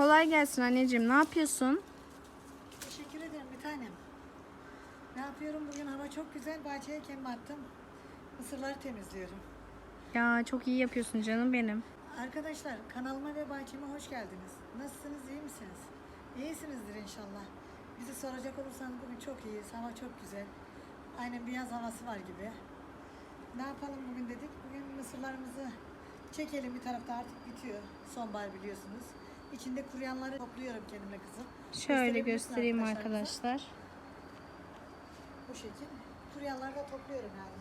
Kolay gelsin anneciğim. Ne yapıyorsun? Teşekkür ederim bir tanem. Ne yapıyorum bugün hava çok güzel. Bahçeye kendim attım. Mısırları temizliyorum. Ya çok iyi yapıyorsun canım benim. Arkadaşlar kanalıma ve bahçeme hoş geldiniz. Nasılsınız iyi misiniz? İyisinizdir inşallah. Bizi soracak olursanız bugün çok iyiyiz. Hava çok güzel. Aynen bir yaz havası var gibi. Ne yapalım bugün dedik. Bugün mısırlarımızı çekelim bir tarafta artık bitiyor. Sonbahar biliyorsunuz. İçinde kuruyanları topluyorum kendimle kızım. Şöyle göstereyim arkadaşlarımıza. arkadaşlar. Bu şekil. Kuruyanları da topluyorum yani.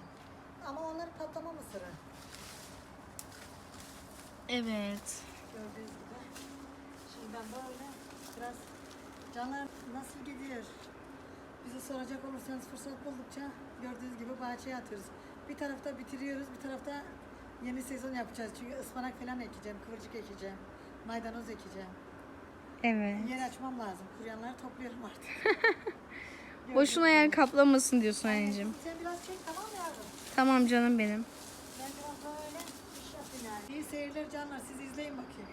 Ama onlar patlama mısırı. Evet. Gördüğünüz gibi. Şimdi ben böyle biraz canlar nasıl gidiyor? Bizi soracak olursanız fırsat buldukça gördüğünüz gibi bahçeye atıyoruz. Bir tarafta bitiriyoruz, bir tarafta yeni sezon yapacağız. Çünkü ıspanak falan ekeceğim, kıvırcık ekeceğim, maydanoz ekeceğim. Evet. Yer açmam lazım. Kuruyanları topluyorum artık. Boşuna yer kaplamasın diyorsun anneciğim. Sen biraz çek tamam mı yavrum? Tamam canım benim. Ben biraz böyle iş yapayım yani. İyi seyirler canlar. Siz izleyin bakayım.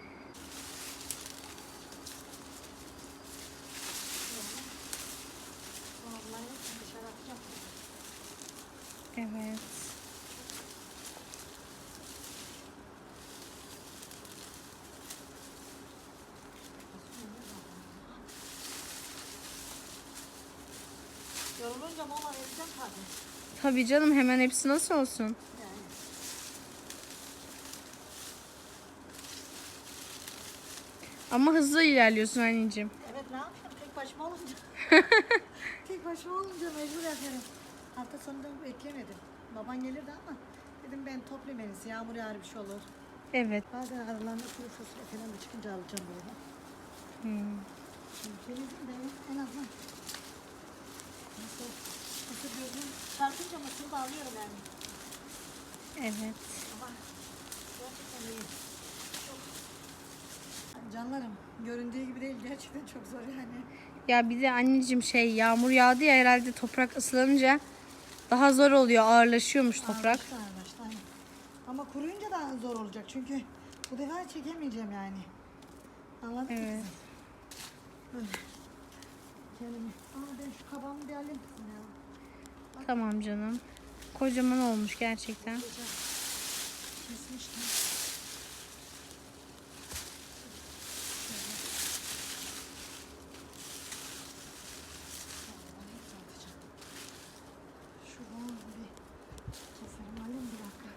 Evet. Mola vereceğim tabii. Tabii canım hemen hepsi nasıl olsun? Yani. Ama hızlı ilerliyorsun anneciğim. Evet ne yapayım tek başıma olunca. tek başıma olunca mecbur yaparım. Hafta sonunda beklemedim. Baban gelirdi ama dedim ben toplayayım en iyisi. Yağmur yağar bir şey olur. Evet. Bazen aralarında kuru fasulye falan da çıkınca alacağım böyle. Hmm. Şimdi temizim de en azından. Nasıl? Mısır gözüm çarpınca mısırı da alıyorum yani. Evet. Ama gerçekten iyi. Çok. Canlarım göründüğü gibi değil gerçekten çok zor yani. Ya bir de anneciğim şey yağmur yağdı ya herhalde toprak ıslanınca daha zor oluyor ağırlaşıyormuş toprak. Ağırlaştı, ağırlaştı, aynen. Ama kuruyunca daha zor olacak çünkü bu defa çekemeyeceğim yani. Anladın mı Evet. Kendimi. Aa ben şu kabağımı bir alayım kızım ya. Tamam canım. Kocaman olmuş gerçekten. Kesmiştim. Şuradan bir keselim alayım bir dakika.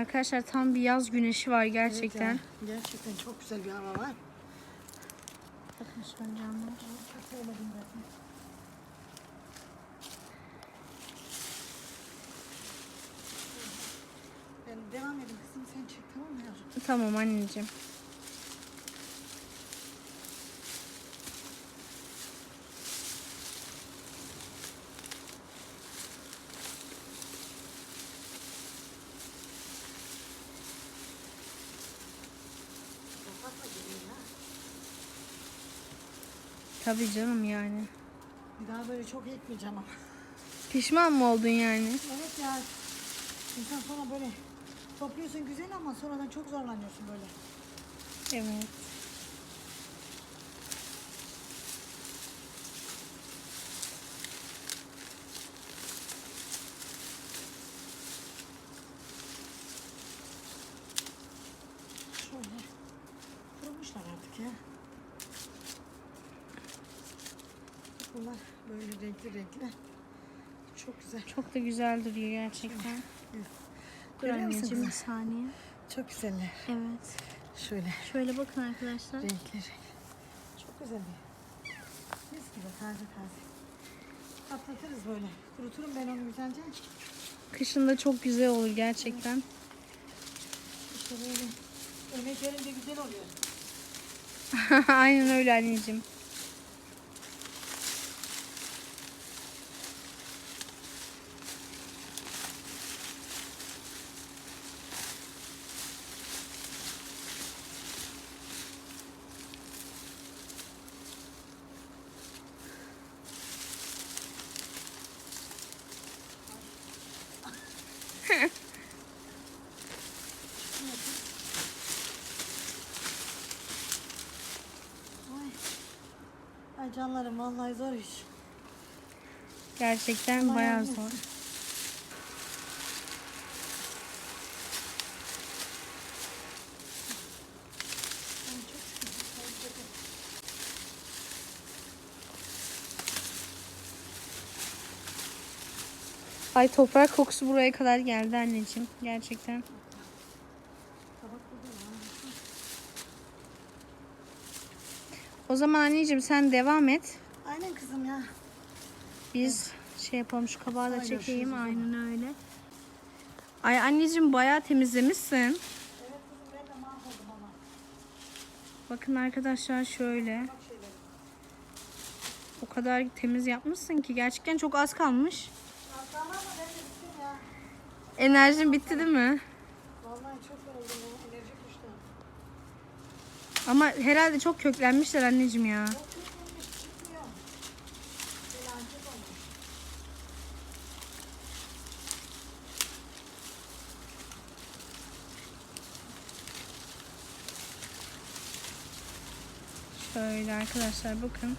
Arkadaşlar tam bir yaz güneşi var gerçekten. Evet ya, gerçekten çok güzel bir hava var. Bakın şu an zaten. Ben devam edeyim kızım sen çek tamam mı yavrum? Tamam anneciğim. Tabii canım yani. Bir daha böyle çok ekmeyeceğim ama. Pişman mı oldun yani? Evet ya. İnsan sonra böyle topluyorsun güzel ama sonradan çok zorlanıyorsun böyle. Evet. Şöyle. Kurumuşlar artık ya. Bunlar böyle renkli. Çok güzel. Çok da güzel duruyor gerçekten. Dur Görüyor anneciğim bir saniye. Çok güzeller. Evet. Şöyle Şöyle bakın arkadaşlar. renkli. Çok güzel bir. Mis gibi taze taze. Patlatırız böyle. Kuruturum ben onu güzelce. Kışın da çok güzel olur gerçekten. İşte böyle emek verince güzel oluyor. Aynen öyle anneciğim. Canlarım vallahi zor iş. Gerçekten Allah bayağı zor. Ay toprak kokusu buraya kadar geldi anneciğim. Gerçekten. O zaman anneciğim sen devam et. Aynen kızım ya. Biz şey yapalım şu kabağı da çekeyim. Aynen öyle. Ay anneciğim bayağı temizlemişsin. Evet kızım ben de mahvoldum ama. Bakın arkadaşlar şöyle. O kadar temiz yapmışsın ki. Gerçekten çok az kalmış. Hastalar da ben de bittim ya. Enerjin bitti değil mi? Vallahi çok yoruldum ya. Enerji düştü. Ama herhalde çok köklenmişler anneciğim ya. Şöyle arkadaşlar bakın.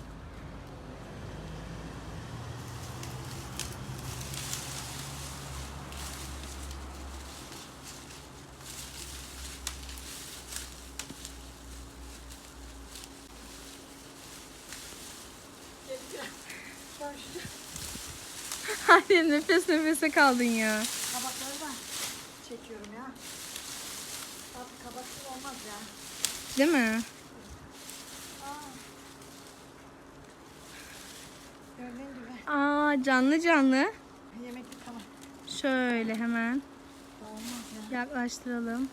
Ben şu Annem nefes nefese kaldın ya. kabakları da çekiyorum ya. Bak kabaksız olmaz ya. Değil mi? Gördüğün gibi Aa canlı canlı. yemeklik kabak. Şöyle hemen Olmaz ya. yaklaştıralım.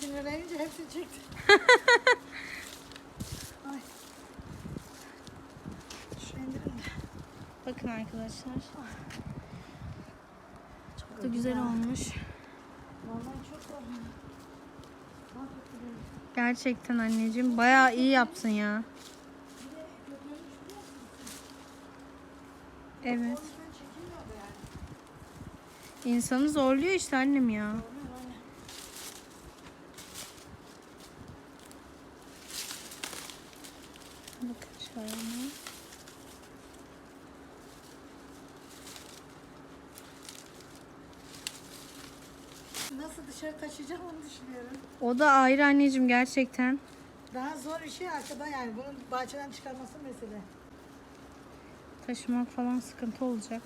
Sinirlenince hepsini çekti. Ay. Şu indirin de. Bakın arkadaşlar. Çok Da güzel olmuş. Gerçekten anneciğim bayağı iyi yaptın ya. Evet. İnsanı zorluyor işte annem ya. Bakın şöyle. Nasıl dışarı taşıyacağım onu düşünüyorum. O da ayrı anneciğim gerçekten. Daha zor bir şey arkada yani bunun bahçeden çıkarması mesele. Taşımak falan sıkıntı olacak.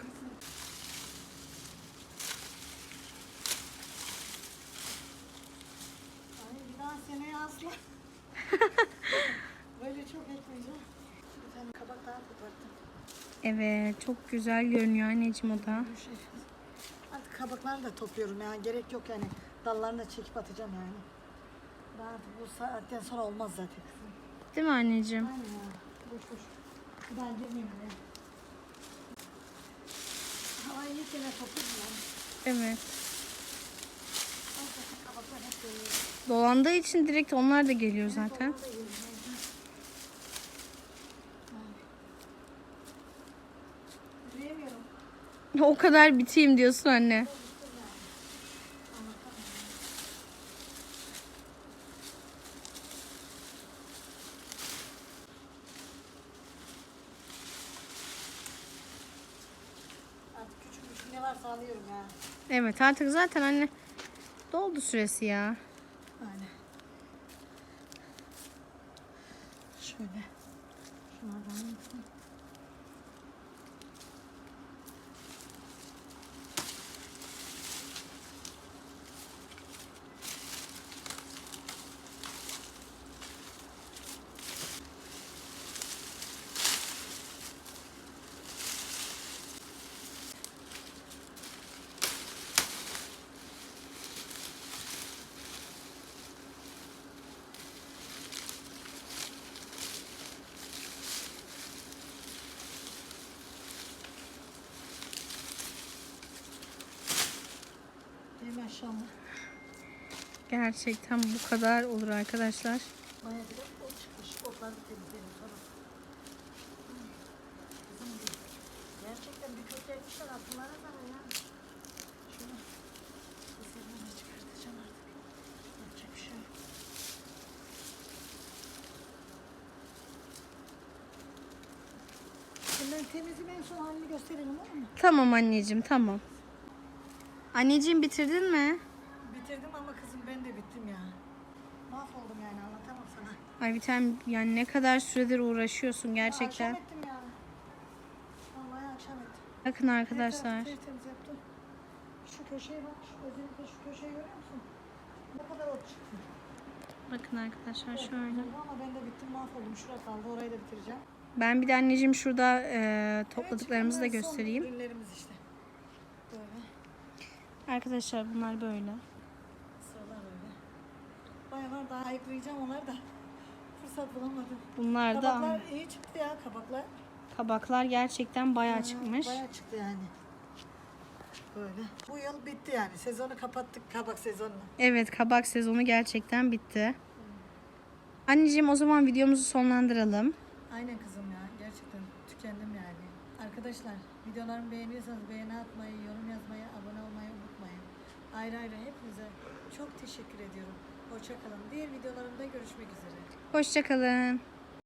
Ay bir daha seneye asla. Böyle çok ekmeyeceğim. Bir tane kabak daha koparttım. Evet çok güzel görünüyor anneciğim o da. Artık kabaklarını da topluyorum yani gerek yok yani. Dallarını da çekip atacağım yani. Daha artık bu saatten sonra olmaz zaten kızım. Değil mi anneciğim? Aynen ya. Boş boş. Daha girmeyeyim bile. Havayı ilk kere topluyorum yani. Evet. Kabaklar hep. Dolandığı için direkt onlar da geliyor zaten. Onlar da. Yürüyemiyorum. O kadar biteyim diyorsun anne. Varsa alıyorum ya. Evet artık zaten anne doldu süresi ya. Aynen. Maşallah. Gerçekten bu kadar olur arkadaşlar. Baya bir ot çıkmış. Otları temizleyelim sonra. Gerçekten bir kötü etmişler attılar ama ya. Şunu ısırmanı çıkartacağım artık. Yapacak bir şey yok. En son halini gösterelim olur mu? Tamam anneciğim tamam. Anneciğim bitirdin mi? Bitirdim ama kızım ben de bittim ya. Mahvoldum yani anlatamam sana. Ay bir tane yani ne kadar süredir uğraşıyorsun gerçekten. Akşam ettim ya. Vallahi akşam ettim. Bakın arkadaşlar. Tertemiz yaptım. Şu köşeye bak. Şu özellikle şu köşeyi görüyor musun? Ne kadar ot çıktı. Bakın arkadaşlar şöyle. Ama ben de bittim mahvoldum. Şurada kaldı. Orayı da bitireceğim. Ben bir de anneciğim şurada e, topladıklarımızı da Evet, son göstereyim. ürünlerimiz işte. Arkadaşlar bunlar böyle. Sıralar öyle. Bayağı daha ayıklayacağım onları da. Fırsat bulamadım. Bunlar da Kabaklar iyi çıktı ya kabaklar. kabaklar gerçekten bayağı çıkmış. Bayağı çıktı yani. Böyle. Bu yıl bitti yani. Sezonu kapattık kabak sezonunu. Evet kabak sezonu gerçekten bitti. Anneciğim o zaman videomuzu sonlandıralım. Aynen kızım ya. Gerçekten tükendim yani. Arkadaşlar videolarımı beğeniyorsanız beğeni atmayı, yorum yazmayı, abone olmayı. Ayrı ayrı hepinize çok teşekkür ediyorum. Hoşçakalın. Diğer videolarımda görüşmek üzere. Hoşçakalın.